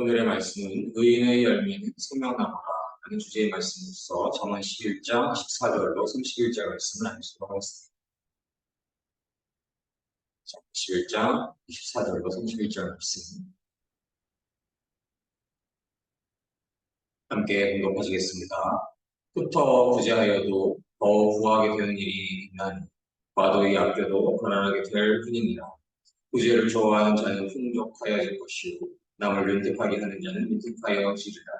오늘의 말씀은 의인의 열매는 생명나무라 하는 주제의 말씀으로서 정원 11장 14절로 31절 말씀을 나누도록 하겠습니다. 11장 24절로 31절 말씀 함께 공독하시겠습니다. 흩어 부재하여도 더 후하게 되는 일이 있나니 과도히 아껴도 가난하게 될 뿐입니다. 부재를 좋아하는 자는 풍족하여질 것이요 남을 윤택하게 하는 자는 윤택하여지리라.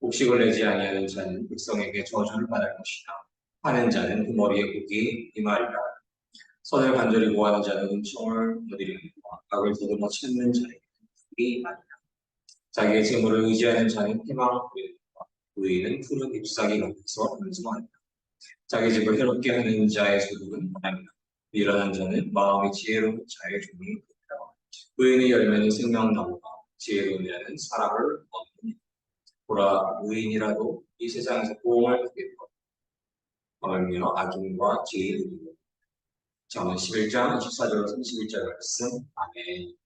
곡식을 내지 아니하는 자는 백성에게 저주를 받을 것이다. 하는 자는 그 머리에 곡이 이 말이라. 선을 간절히 구하는 자는 은총을 얻으리니까 악을 더듬어 찾는 자에게 이 말이라. 자기의 재물을 의지하는 자는 희망을 부리니까 의인은 푸른 잎사귀 같아서 한숨하리라. 자기 집을 해롭게 하는 자의 소득은 바람이다. 일어난 자는 마음이 지혜로운 자의 종이 되리라. 의인의 열매는 생명나무가 지혜로운 자는 사랑을 얻느니 보라 의인이라도 이 세상에서 보험을 받겠고 멀며 악인과 이루고 잠언 11장 24절 31절 말씀 아멘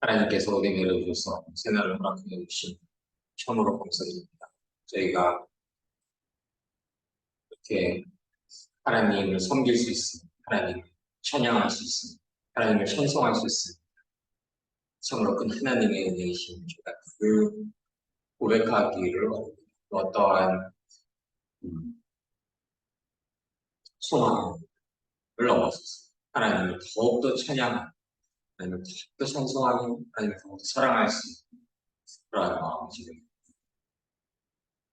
하나님께서 내게를 주셔서 새날을 허락해 주신 처음으로 감사드립니다. 저희가 이렇게 하나님을 섬길 수 있습니다. 하나님을 찬양할 수 있습니다. 하나님을 찬송할 수 있습니다. 참으로 큰 하나님의 은혜이신 제가 그 고백하기를 어떠한 음, 소망을 넘어서서 하나님을 더욱더 찬양하고 하나님을 더욱더 찬송하고 하나님을 더욱더 사랑할 수 있는 그러한 마음을 지금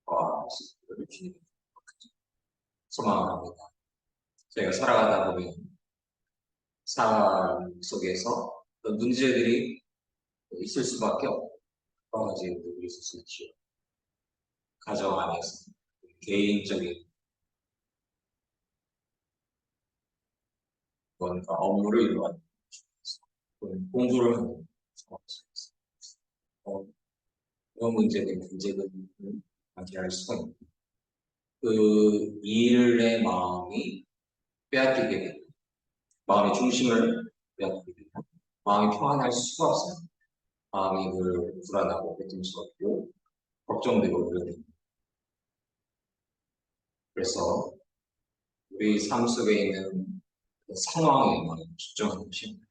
와, 주님 소망을 합니다. 저희가 살아가다 보면 삶 속에서 문제들이 있을 수밖에 없고 여러 가지 문제들이 있을 수 있죠. 가정 안에서 개인적인 뭔가 업무를 이루어가는 공부를 하는 어, 그런 문제들, 문제들을 맞이할 수가 있고 그 일의 마음이 빼앗기게 되고 마음의 중심을 빼앗기게 되고 마음이 평안할 수가 없어요. 마음이 늘 불안하고 고통스럽고 걱정되고 그러는 그래서 우리 삶 속에 있는 그 상황에 마음 집중하는 것입니다.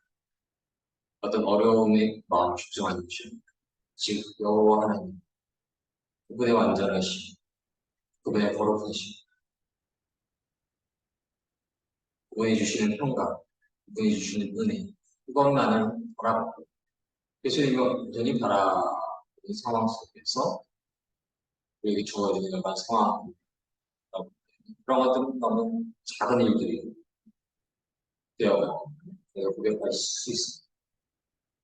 어떤 어려움에 마음 집중하는 것입니다. 즉 여호와 하나님 그분의 완전하심 그분의 거룩하심 그분이 주시는 평가 그분이 주시는 은혜 그것만을 바라보고 예수님이 온전히 바라보는 상황 속에서 우리에게 주어지는 여러 상황 그런 것들은 너무 작은 일들이 되어가고 내가 고백할 수 있습니다.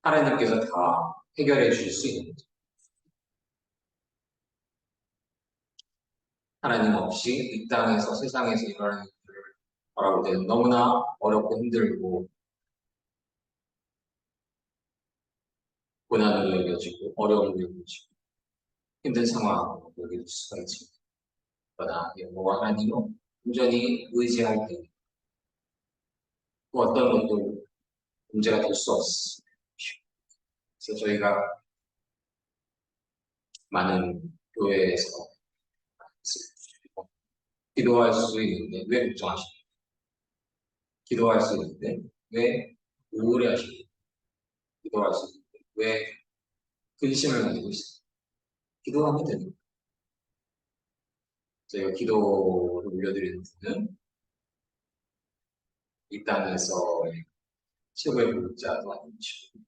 하나님께서 다 해결해 주실 수 있는 거죠. 하나님 없이 이 땅에서 세상에서 일어나는 바라볼 때는 너무나 어렵고 힘들고 고난을 여겨지고 어려움을 여겨지고 힘든 상황으로 여길 수가 있습니다. 그러나 여호와 하나님은 온전히 의지할 때 그 어떤 것도 문제가 될 수 없습니다. 그래서 저희가 많은 교회에서 기도할 수 있는데 왜 걱정하십니까? 기도할 수 있는데 왜 우울해하십니까? 기도할 수 있는데 왜 근심을 가지고 있습니까? 기도하면 됩니다. 저희가 기도를 올려드리는 분은 이 땅에서 최고의 불자도 아니죠.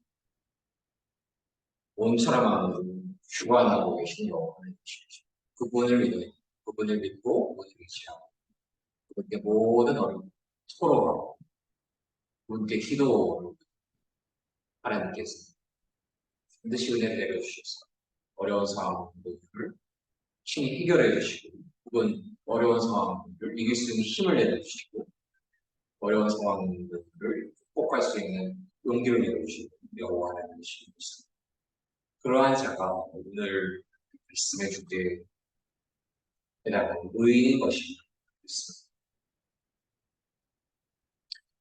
온 사람만으로 주관하고 계신 여호와는 그분을 믿어요. 그분을 믿고 그분을 의지하고 그분께 모든 어려움 토로하고 그분께 기도를 하나님께서 반드시 은혜 내려주셔서 어려운 상황들을 친히 해결해 주시고 그분 어려운 상황들을 이길 수 있는 힘을 내려주시고 어려운 상황들을 극복할 수 있는 용기를 내려주시고 여호와 하나님이신 것입니다. 그러한 자가 오늘 말씀의 주제에 해당하는 의인인 것입니다.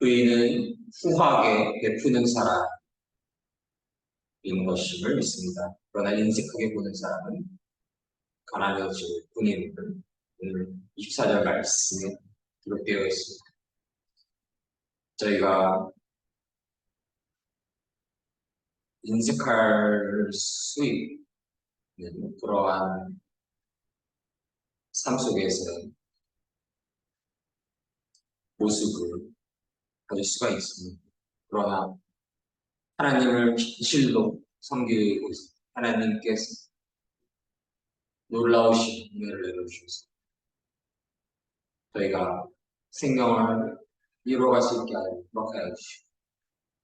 의인은 후하게 베푸는 사람인 것임을 믿습니다. 그러나 인색하게 보는 사람은 가난해질 뿐임을 오늘 24절 말씀에 기록되어 있습니다. 저희가 인색할 수 있는 그러한 삶 속에서는 모습을 가질 수가 있습니다. 그러나 하나님을 진실로 섬기고 있습니다. 하나님께서 놀라우신 은혜를 내려주셔서 저희가 생명을 이루어갈 수 있게 하여 주시고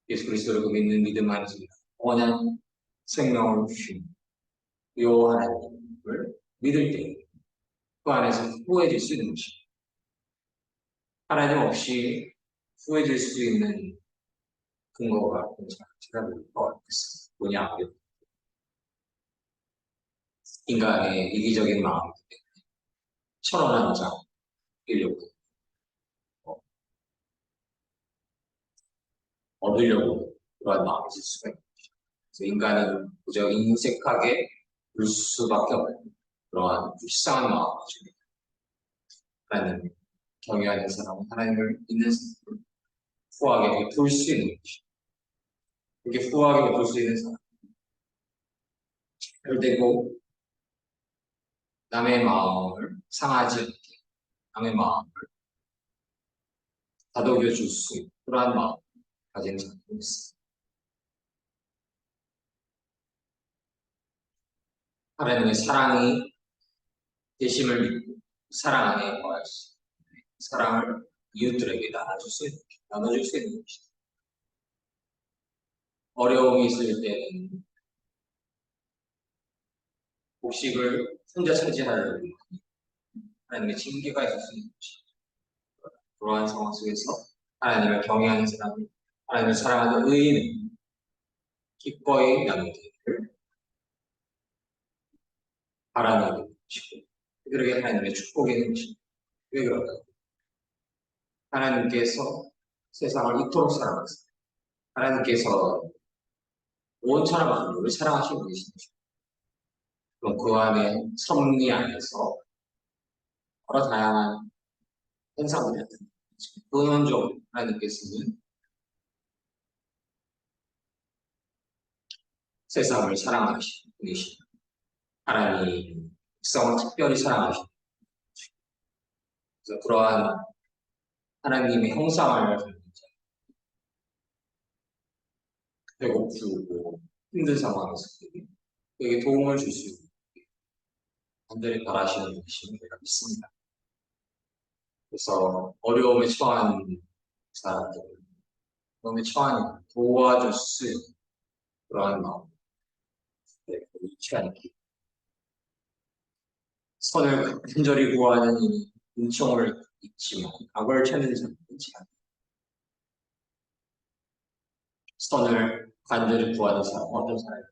예수 그리스도를 그 믿는 믿음 안에서 원한 생명을 주신 요 하나님을 믿을 때 그 안에서 후회질 수 있는 것입니다. 하나님 없이 후회질 수 있는 근거가 찾아볼 것 같습니다. 뭐냐 인간의 이기적인 마음 때문에 천원 한 장 얻으려고 어, 얻으려고 그러한 마음이 있을 수가 있죠. 그래서 인간은 그저 인색하게 울 수밖에 없는 그러한 불쌍한 마음을 가지고 하나님 경외하는 사람은 하나님을 믿는 사람을 후하게 베풀 수 있는 것이죠. 그렇게 후하게 베풀 수 있는 사람 잘되고 남의 마음을 상하지 않게 남의 마음을 다독여 줄 수 있는 그러한 마음 가진 사람이 있습니다. 하나님의 사랑이 대심을 믿고 사랑 안에 거할 수 있는 사랑을 이웃들에게 나눠줄 수 있는 나눠줄 수 있는 것이다. 어려움이 있을 때는 곡식을 혼자 차지하려고 하나님의 징계가 있을 수 있는 것이다. 그러한 상황 속에서 하나님을 경외하는 사람은 하나님을 사랑하는 의인은 기꺼이 나누기를 바라는 것이고 그들에게 하나님의 축복이 있는 것입니다. 왜 그럴까요? 하나님께서 세상을 이토록 사랑하셨습니다. 하나님께서 온천한 만물을 사랑하시고 계신 것입니다. 그럼 그 안에 섭리 안에서 여러 다양한 현상들이 나타납니다. 근원적으로 하나님께서는 세상을 사랑하시는 분이십니다. 하나님 백성을 특별히 사랑하십니다. 그래서 그러한 하나님의 형상을 배고프고 힘든 상황에서 그에게 도움을 줄 수 있는 간절히 바라시는 분이심을 제가 믿습니다. 그래서 어려움에 처한 사람들, 어려움에 처한 도와줄 수 있는 그러한 마음, 네, 잃지 않기. 선을 간절히 구하는 이 은총을 잊지만 악을 찾는 사람은 잃지 않기. 선을 간절히 구하는 사람, 어떤 사람?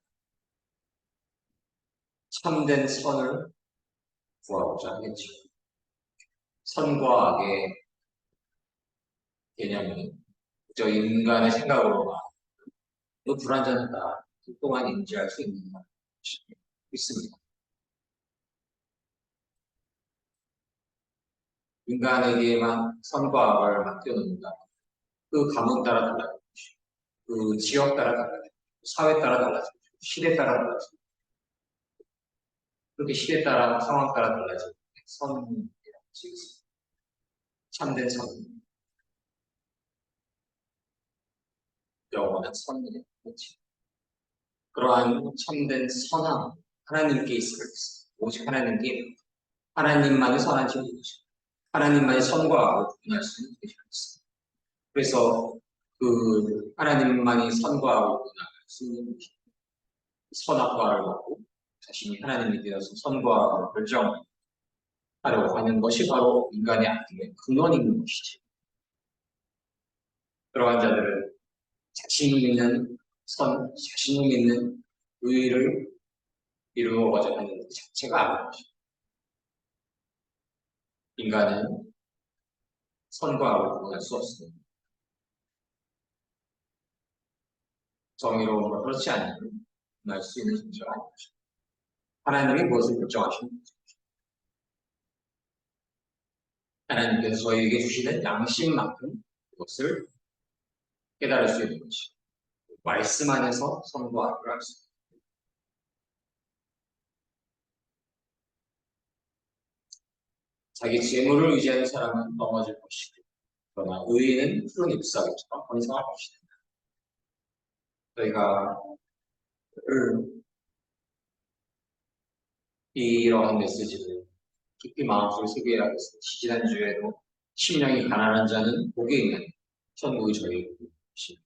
참된 선을 구하고자 하겠죠. 선과 악의 개념은 저 인간의 생각으로만 너 불완전하다 동안 인지할 수 있는 있습니다. 인간에게만 선과 악을 맡겨놓는다. 그 가문 따라 달라지고, 그 지역 따라 달라지고, 사회 따라 달라지고, 시대 따라 달라지고, 그렇게 시대 따라 상황 따라 달라지고, 선이라고 지겠습니다. 참된 선. 영원한 선이네. 그렇지. 그러한 참된 선함, 하나님께 있을 오직 하나님께 하나님만의 선한 진리이죠. 하나님만의 선과 악을 구분할 수 있는 것이었습니다. 그래서 그 하나님만이 선과 악을 구분할 수 있는 선악과를 먹고 자신이 하나님이 되어서 선과 결정하려고 하는 것이 바로 인간의 악의 근원인 것이지. 그러한 자들은 자신이 있는 선, 자신이 있는 의를 이루어가자 하는 것 자체가 아닌 것입니다. 인간은 선과 악을 구분할 수 없습니다. 정의로움과 그렇지 않음을 알수 있는 존재가 아닌 것입니다. 하나님이 무엇을 거죠? 하나님께서 저희에게 주시는 양심만큼 그것을 깨달을 수 있는 것이 말씀 안에서 선거하기를 할수 있습니다. 자기 재물을 의지하는 사람은 넘어질 것이고 그러나 의인은 푸른 잎사귀처럼 번성할 것이다. 저희가 이러한 메시지를 깊이 마음속에 새기게 하겠습니다. 지난주에도 심령이 가난한 자는 복이 있는 천국이 저희에게 있습니다.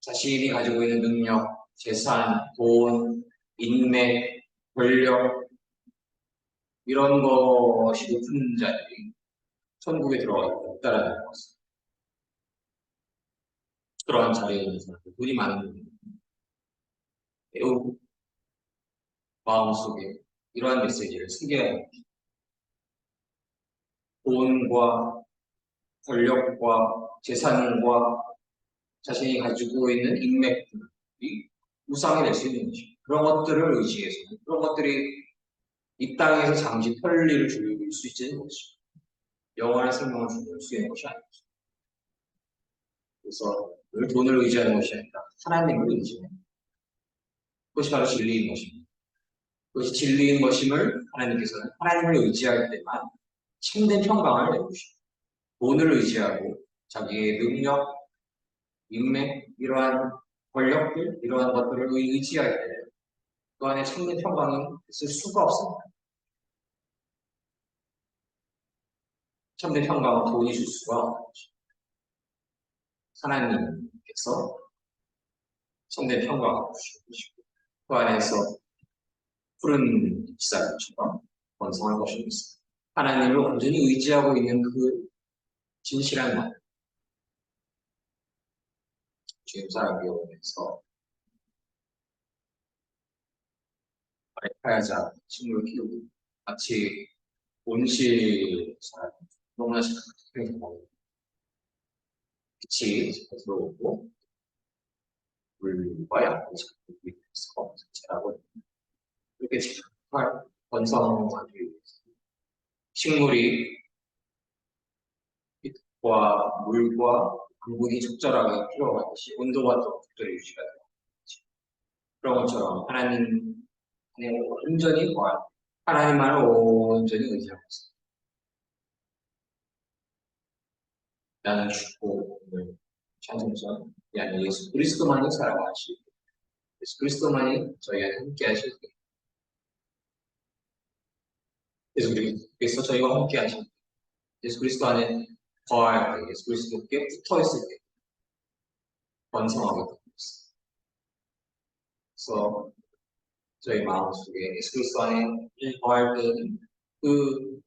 자신이 가지고 있는 능력, 재산, 돈, 인맥, 권력 이런 것이 높은 자들이 천국에 들어가기 없다라는 것입니다. 그러한 자리에 있는 사람들, 돈이 많은 분들 매우 마음속에 이러한 메시지를 쓰게 합니다. 돈과 권력과 재산과 자신이 가지고 있는 인맥들이 우상이 될 수 있는 것입니다. 그런 것들을 의지해서 그런 것들이 이 땅에서 잠시 편리를 즐길 수 있지는 못입니다. 영원한 생명을 주는 수 있는 것이 아닙니다. 그래서 늘 돈을 의지하는 것이 아니라 하나님을 의지하는 그것이 바로 진리인 것입니다. 그것이 진리인 것임을 하나님께서는 하나님을 의지할 때만 참된 평강을 내주십니다. 돈을 의지하고 자기의 능력, 인맥, 이러한 권력들, 이러한 것들을 의지할 때 그 안에 참된 평강이 있을 수가 없습니다. 참된 평강은 돈이 줄 수가. 하나님께서 참된 평강을 주시고 그 안에서 푸른 잎사귀처럼 번성할 것입니다. 하나님을 완전히 의지하고 있는 그 진실한 말 지금 사람이 오면서 알파야자 식물을 키우고 마치 온실 사람 너무나 착하게 빛이 들어오고 물과 양분이 자꾸 위에서 자라고 이렇게 잘 번성하기 위해서 식물이 빛과 물과 양분이 적절하게 필요하듯이 온도가 또 적절히 유지가 되는 거지. 그런 것처럼 하나님 온전히 구할 하나님만을 온전히 의지하고 있습니다. 나는 죽고 찬송선 이 예수 그리스도만이 살아가시고 예수 그리스도만이 저희와 함께 때 예수 그리스도 저희와 함께 때 예수 그리스도 안에 거할 때 예수 그리스도께 붙어 있을 때 번성하게 있습니다. 그래서 저희 마음속에 예수 그리스도 안에 거할 때는 그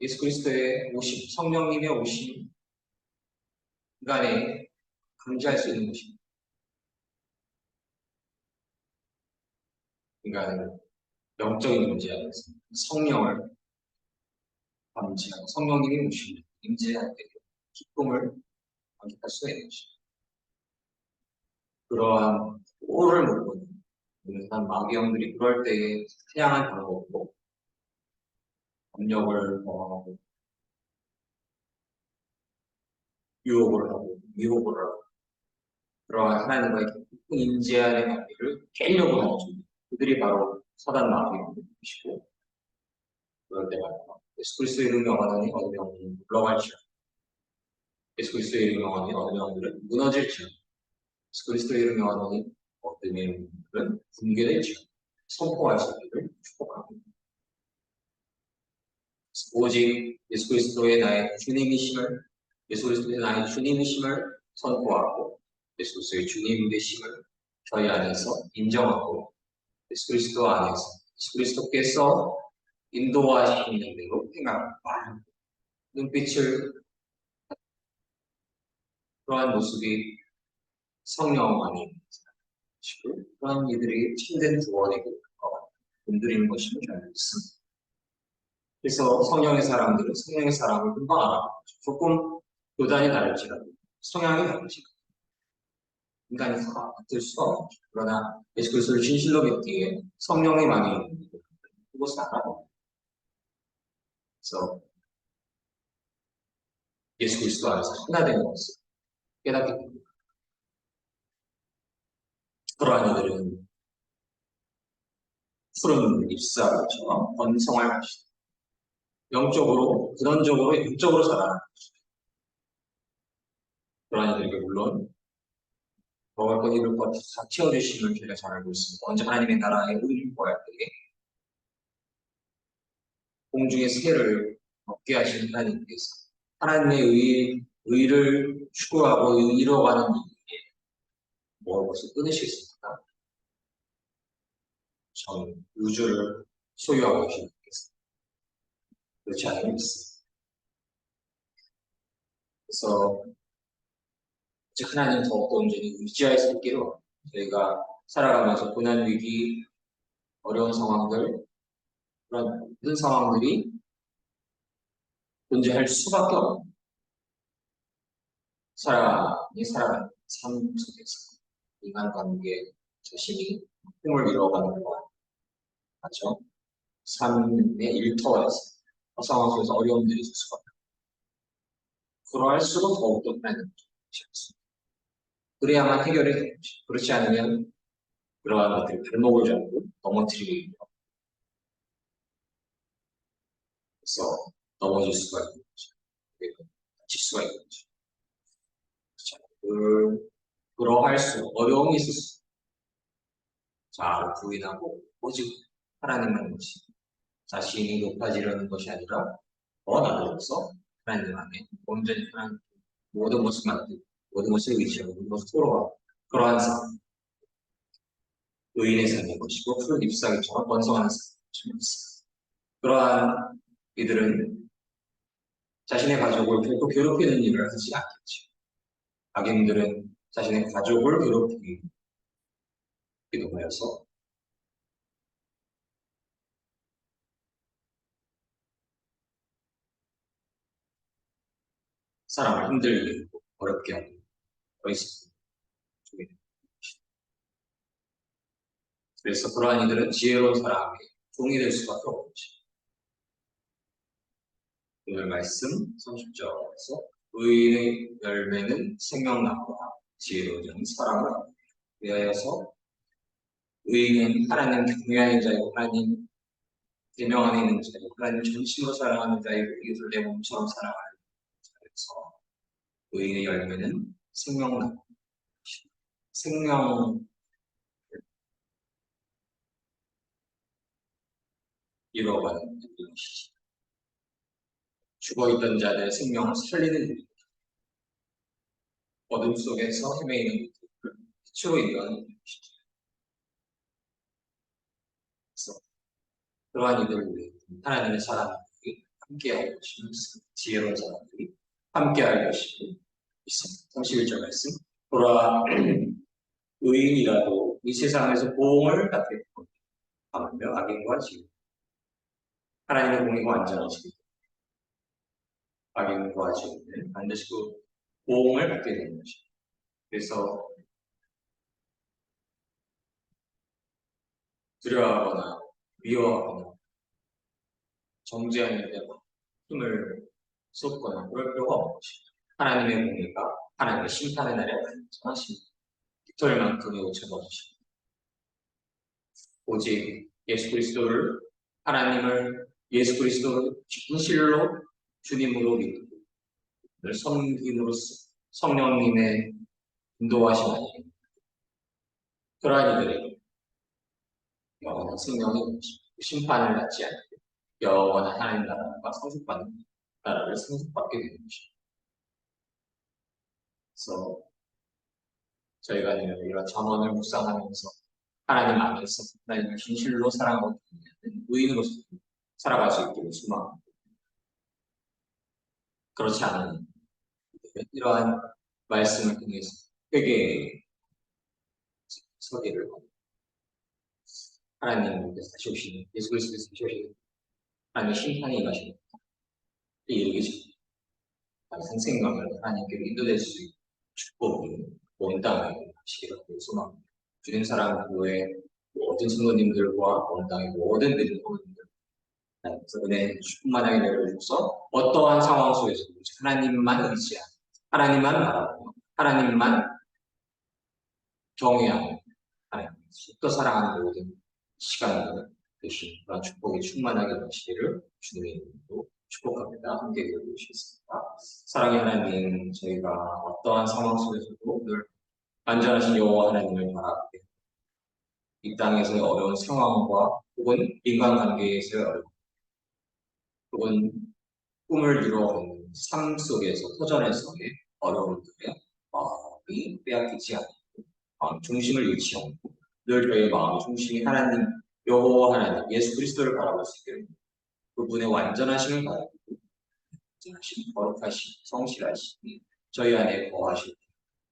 예수 그리스도의 오심, 성령님의 오심 인간에 감지할 수 있는 것입니다. 인간은 영적인 문제 안에서 성령을 감지하고 성령님이 오시면 임재할 때 기쁨을 만족할 수가 있는 것입니다. 그러한 오를 먹고 있는 마귀형들이 그럴 때에 사냥한 방법으로 압력을 범하고 유혹을 하고 미혹을 하고 그러한 하나님과의 깊은 인재 안의 관계를 깨려고 하는 중 그들이 바로 사단 마귀형들이시고 그럴 때마다 예수 그리스도의 이름 명하더니 어느 명들은 물러갈지어 예수 그리스도의 이름 명하더니 어느 명들은 무너질지어 예수 그리스도의 이름 명하더니 어느 명들은 붕괴될지어 선포할 수 있기를 축복합니다. 오직 예수 그리스도의 나의 주님이심을 예수 그리스도의 나의 주님이심을 선포하고 예수 그리스도의 주님 되심을 저희 안에서 인정하고 예수 그리스도 안에서 예수 그리스도께서 인도하시는 대로 행하고 눈빛을 그러한 모습이 성령 안에 있는 그런 이들이 참된 결과가 건드리는 것임을 잘 믿습니다. 그래서 성령의 사람들은 성령의 사람을 금방 알아보죠. 조금 교단이 다를지라도 성향이 다르지라도 인간이 받을 수가 없죠. 그러나 예수 그리스도를 진실로 믿기에 성령이 많이 그것을 알아요. 그래서 예수 그리스도 안에서 하나 되는 것을 깨닫게 됩니다. 그러한 이들은 푸른 잎사귀처럼 번성할 것이다. 영적으로, 근원적으로, 영적으로 자라는 것이다. 그러한 이들에게 물론 먹을 것, 입을 것다 채워주심을 저희가 잘 알고 있습니다. 언제 하나님의 나라의 의를 구할 때에 공중의 새를 먹게 하시는 하나님께서 하나님의 의, 의를 추구하고 이뤄가는 이에 무엇을 끊으시겠습니까? 전 우주를 소유하고 계신 분께서 그렇지 않으면 믿습니다. 그래서 이제 하나님 더욱더 온전히 의지할 수 있기로 저희가 살아가면서 고난 위기 어려운 상황들 그런 모든 상황들이 존재할 수밖에 없는 사람이 살아가는 삶 속에서 인간관계 자신이 꿈을 이루어가는 것 맞죠? 삶의 일터에서 그 상황 속에서 어려움들이 있을 수가 없다. 그러할수록 더욱더 하나님 것입니다. 그래야만 해결이 되는 것이죠. 그렇지 않으면 그러한 것들이 발목을 잡고 넘어뜨리게 됩니다. 그래서 넘어질 수가 있는 거죠. 다칠 수가 있는 거죠. 그, 그러할 수, 어려움이 있을 수. 자, 부인하고, 오직 하나님만 것이 자신이 높아지려는 것이 아니라, 더 나아가서 하나님 안에 온전히 하나님 모든 것을 만들고, 모든 것을 의지하고, 모든 토로하고, 그러한 삶. 의인의 삶인 것이고, 푸른 잎사귀처럼 번성하는 삶인 것입니다. 그러한 이들은 자신의 가족을 결코 괴롭히는 일을 하지 않겠죠. 악인들은 자신의 가족을 괴롭히기도 하여서 사람을 힘들게 어렵게 하고. 그래서 그러한 이들은 지혜로운 사람이 종이 될 수밖에 없죠. 오늘 말씀 30절에서 의인의 열매는 생명나무와 지혜로운 사랑을 위하여서 의인은 하나님 경외하는 자이고 하나님 대명 안에 있는 자이고 하나님 전심으로 사랑하는 자이고 이웃을 내 몸처럼 사랑하는 자여서 의인의 열매는 생명 이루어가는 것이지 죽어있던 자들의 생명을 살리는 일. 어둠 속에서 헤매이는 빛으로 인도하는 것이죠. 그래서 그러한 이들을 위해 하나님의 사람들이 함께할 것이며 지혜로운 사람들이 함께할 것이고 있습니다. 31절 말씀 돌아 의인이라도 이 세상에서 보응을 받게 되고 하며 악인과 지금 하나님의 공의가 완전하시기 악인과 지금은 반드시 그 보응을 받게 되는 것입니다. 그래서 두려워하거나 미워하거나 정죄하는 데 힘을 쏟거나 그럴 필요가 없는 것입니다. 하나님의 공의가 하나님의 심판의 날에 완전하십니다. 깃털만큼의 옷을 벗으십니다. 오직 예수 그리스도를 하나님을 예수 그리스도를 진실로 주님으로 믿고 섬김으로써 성령님의 인도하심 아니 그러한 이들에게 영원한 생명이 심판을 받지 않고 영원한 하나님 나라가 상속받는 나라를 상속받게 되는 것입니다. 그래서 저희가 이런 전원을 묵상하면서 하나님 안에서 하나님을 진실로 있는 의인으로서 살아갈 수 있기를 소망합니다. 그렇지 않은 이러한 말씀을 통해서 회개의 서기를 하나님께서 다시 오시는 예수 그리스도께서 다시 오시는 하나님의 심판이 임하시는 이르기 전 생생감을 하나님께로 인도될 수 있는 축복이 온 땅에 시기를 소망합니다. 주님 사랑 교회 모든 성도님들과 원당의 모든 믿음 성도님들 하나님께서 은혜 충만하게 내려주셔서 어떠한 상황 속에서도 하나님만 의지하는 하나님만 바라보고 하나님만 경외하는 하나님 또 사랑하는 모든 시간들 되신 그런 축복이 충만하게 되시기를 주님의 이름으로 축복합니다. 함께 기도해주시겠습니다. 사랑의 하나님, 저희가 어떠한 상황 속에서도 늘 안전하신 여호와 하나님을 바라보게 이 땅에서의 어려운 상황과 혹은 인간관계에서의 어려움 혹은 꿈을 이루어가는 삶 속에서 터전에서의 어려움들에 마음이 빼앗기지 않고 마음 중심을 잃지 않고 늘 저희의 마음 중심이 하나님 여호와 하나님 예수 그리스도를 바라볼 수 있게 됩니다. 그분의 완전하심을 바라보고 완전하심 거룩하심 성실하심 저희 안에 거하실 때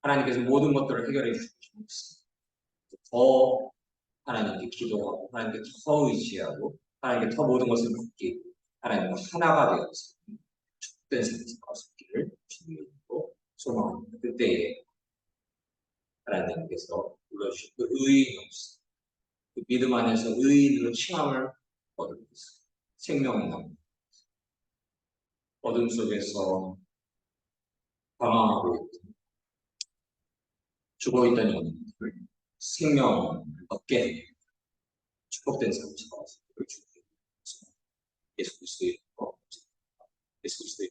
하나님께서 모든 것들을 해결해 있습니다. 더 하나님께 기도하고 하나님께 더 의지하고 하나님께 더 모든 것을 맡기고 하나님과 하나가 되어서 축된 삶을 살아가기를 주님으로 소망합니다. 그때에 하나님께서 불러주신 그 의인 없어 그 믿음 안에서 의인으로 칭함을 얻을 것입니다. 생명이 납니다. 어둠 속에서 방황하고 있던 죽어있던 영혼들 생명을 얻게. 축복된 주님으로 예수 그리스도의 예수 그리스도의